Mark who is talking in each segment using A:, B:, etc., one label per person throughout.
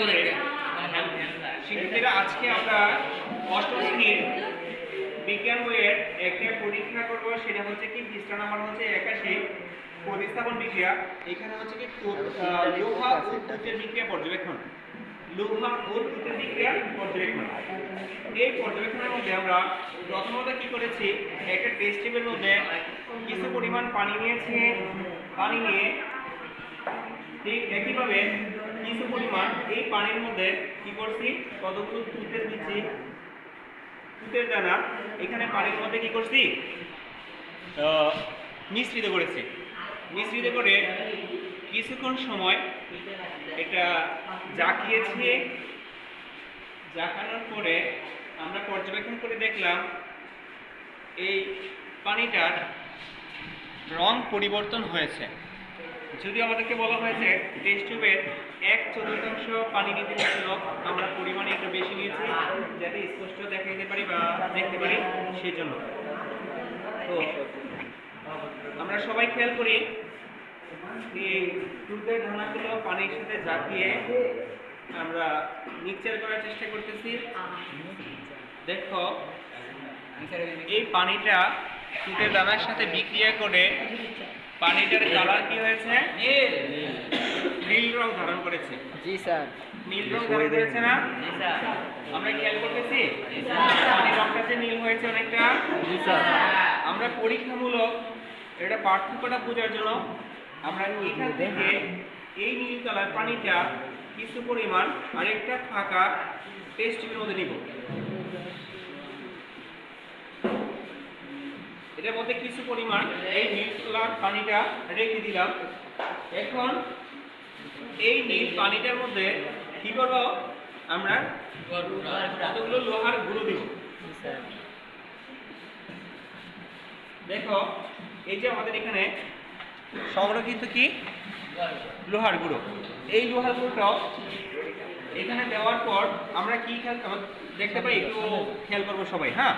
A: করে শিক্ষার্থীরা আজকে আমরা অষ্টম শ্রেণির বিজ্ঞান বইয়ের একটা পরীক্ষা করব, সেটা হচ্ছে কি, পৃষ্ঠা নাম্বার হচ্ছে একাশি, প্রতিস্থাপন বিক্রিয়া। এখানে হচ্ছে কি লোহা ও বিক্রিয়া পর্যবেক্ষণ। লোহা ও তুতের বিক্রিয়া পর্যবেক্ষণ। এই পর্যবেক্ষণের মধ্যে আমরা প্রথমত কি করেছি, একটা টেস্ট মধ্যে কিছু পরিমাণ পানি নিয়েছি। পানি নিয়ে ঠিক একইভাবে কিছু পরিমাণ এই পানির মধ্যে কি করছি? কতগুলো তুতের দিচ্ছি তুতের দানা। এখানে পানির মধ্যে কি করছি? মিশ্রিত করেছি। মিশ্রিত করে কিছুক্ষণ সময় এটা জাকিয়েছি। জাকানোর পরে আমরা পর্যবেক্ষণ করে দেখলাম এই পানিটার রং পরিবর্তন হয়েছে। যদি আমাদেরকে বলা হয়েছে টেস্ট টিউবের এক চতুর্থাংশ পানি নিতে হচ্ছিল আমরা পরিমাণে একটু বেশি নিয়েছি, যাতে স্পষ্ট দেখা যেতে পারি বা দেখতে পারি সেই জন্য তো, আমরা সবাই খেয়াল করি এই দুধের ধানাগুলো পানির সাথে জাকিয়ে আমরা মিক্সচার করার চেষ্টা করতেছি। দেখো, এই পানিটা দুধের দানার সাথে বিক্রিয়া করে পানিটার কালার কি হয়েছে? নীল। রং ধারণ করেছে।
B: জি স্যার।
A: নীল রং ধারণ করেছে না? জি স্যার। আমরা খেয়াল করতেছি? পানির রংটা যে নীল হয়েছে অনেকটা।
B: জি স্যার।
A: আমরা পরীক্ষামূলক এটা পার্থক্যটা বোঝার জন্য আমরা এখান থেকে এই নীল কালার পানিটা কিছু পরিমাণ আরেকটা ফাঁকা টেস্ট টিউবের মধ্যে নিব। এটার মধ্যে কিছু পরিমাণ এই নীল পানিটা রেখে দিলাম। এখন এই নীল পানিটার মধ্যে কি করব? আমরা কতগুলো লোহার গুঁড়ো দিব? দেখো, এই যে আমাদের এখানে সংরক্ষিত কি? লোহার গুঁড়ো। এই লোহার গুঁড়োটাও এখানে দেওয়ার পর আমরা কি খেয়াল দেখতে পাই? একটু খেয়াল করব সবাই হ্যাঁ?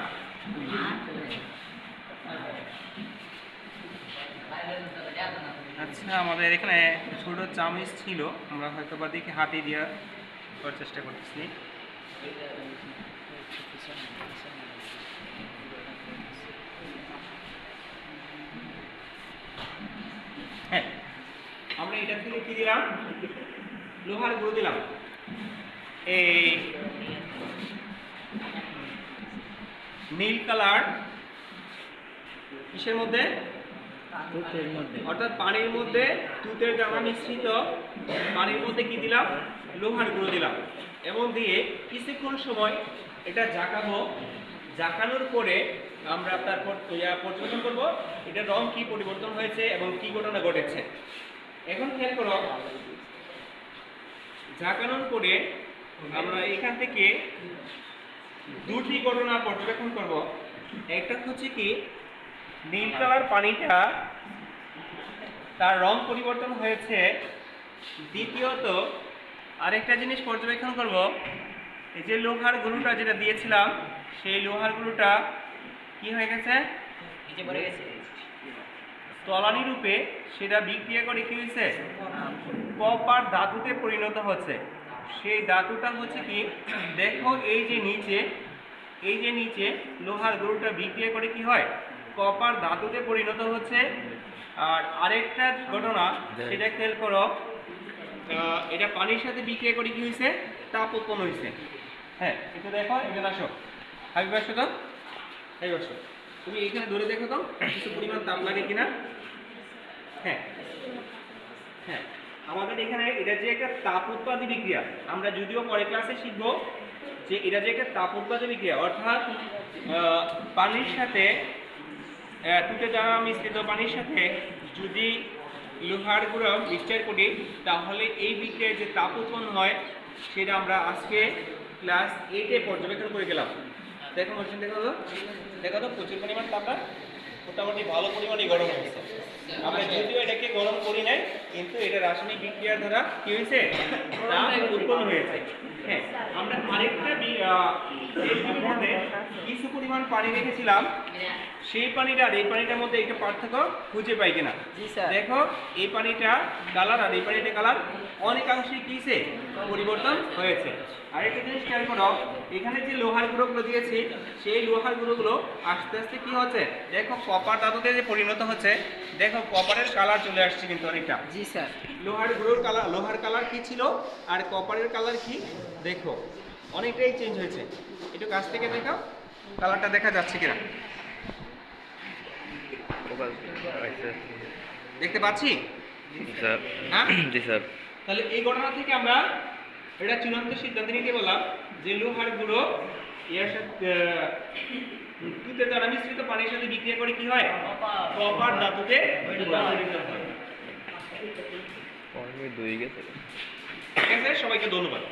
A: আচ্ছা আমাদের এখানে ছোটো চামিচ ছিল। আমরা হয়তো বা দেখি হাতে দিয়ে করার চেষ্টা করতেছি। হ্যাঁ। আমরা এটা থেকে কি দিলাম? লোহার গুঁড়ো দিলাম। এই নীল কালার। কিসের মধ্যে? অর্থাৎ পানির মধ্যে দুধের দানা মিশ্রিত পানির মধ্যে কি দিলাম? লোহার গুঁড়ো দিলাম। এবং দিয়ে কিছুক্ষণ সময় এটা জাকাবো জাকানোর পরে আমরা তারপর পর্যবেক্ষণ করব। এটা রং কি পরিবর্তন হয়েছে এবং কি ঘটনা ঘটেছে? এখন খেয়াল করো জাকানোর পরে আমরা এখান থেকে দুটি ঘটনা পর্যবেক্ষণ করব। একটা হচ্ছে কি নীল কালার পানিটা তার রং পরিবর্তন হয়েছে। দ্বিতীয়ত আরেকটা জিনিস পর্যবেক্ষণ করব। এই যে লোহার গুরুটা যেটা দিয়েছিলাম সেই লোহার গুরুটা কি হয়ে গেছে? তলানি রূপে সেটা বিক্রিয়া করে কি হয়েছে? কপার ধাতুতে পরিণত হচ্ছে। সেই ধাতুটা হচ্ছে কি? দেখো এই যে নিচে এই যে নিচে লোহার গরুটা বিক্রিয়া করে কি হয়? কপার ধাতুতে পরিণত হচ্ছে। আর আরেকটা ঘটনা, সেটা খেয়াল করো এটা পানির সাথে বিক্রিয়া করে কি হয়েছে তাপ উৎপন্ন হয়েছে হ্যাঁ একটু দেখো, এখানে আসো। হাবিব আসো তো? তুমি এইখানে ধরে দেখো তো, কিছু পরিমাণ তাপ লাগে কিনা? হ্যাঁ। হ্যাঁ। আমাদের এখানে এটা যে একটা তাপ উৎপাদী বিক্রিয়া, আমরা যদিও পরের ক্লাসে শিখব যে এটা যে একটা তাপ উৎপাদী বিক্রিয়া, অর্থাৎ পানির সাথে আহ, যাওয়া মিশ্রিত পানির সাথে যদি লোহার গুঁড়ো মিক্সচার করি তাহলে এই বিক্রিয়ায় যে তাপ উৎপন্ন হয় সেটা আমরা আজকে ক্লাস এইটে পর্যবেক্ষণ করে গেলাম। দেখো মশিন দেখো তো। দেখো তো প্রচুর পরিমাণ তাপটা। মোটামুটি ভালো পরিমাণে গরম হয়েছে আমরা যদিও এটাকে গরম করি নাই কিন্তু এটা রাসায়নিক বিক্রিয়ার দ্বারা কি হয়েছে? তাপ উৎপন্ন হয়েছে। হ্যাঁ আমরা আরেকটা কিছু পরিমাণ পানি রেখেছিলাম। সেই পানিটা আর এই পানিটার মধ্যে একটা পার্থক্য খুঁজে পাই কিনা? দেখো এই পানিটা কালার আর এই পানিটা কালার অনেকাংশে কিসে পরিবর্তন হয়েছে। আর একটা জিনিস খেয়াল করো এখানে যে লোহার গুঁড়োগুলো দিয়েছি সেই লোহার গুঁড়োগুলো আস্তে আস্তে কি হচ্ছে? দেখো কপার ধাতুতে যে পরিণত হচ্ছে দেখো কপারের কালার চলে আসছে কিন্তু অনেকটা।
B: জি স্যার।
A: লোহার গুঁড়োর কালার লোহার কালার কি ছিল আর কপারের কালার কি? দেখো অনেকটাই চেঞ্জ হয়েছে। একটু কাছ থেকে দেখো কালারটা দেখা যাচ্ছে কিনা? দেখতে পাচ্ছি?
C: স্যার।
A: হ্যাঁ?
C: জি স্যার।
A: তাহলে এই ঘটনা থেকে আমরা এটা চূড়ান্ত সিদ্ধান্ত নিতে বললাম যে লোহার গুঁড়ো এর সাথে দুধের দ্বারা মিশ্রিত পানির সাথে বিক্রিয়া করে কি হয়? কপার। ধাতুতে হয়।
C: দুই গেছে।
A: ঠিক আছে সবাইকে ধন্যবাদ।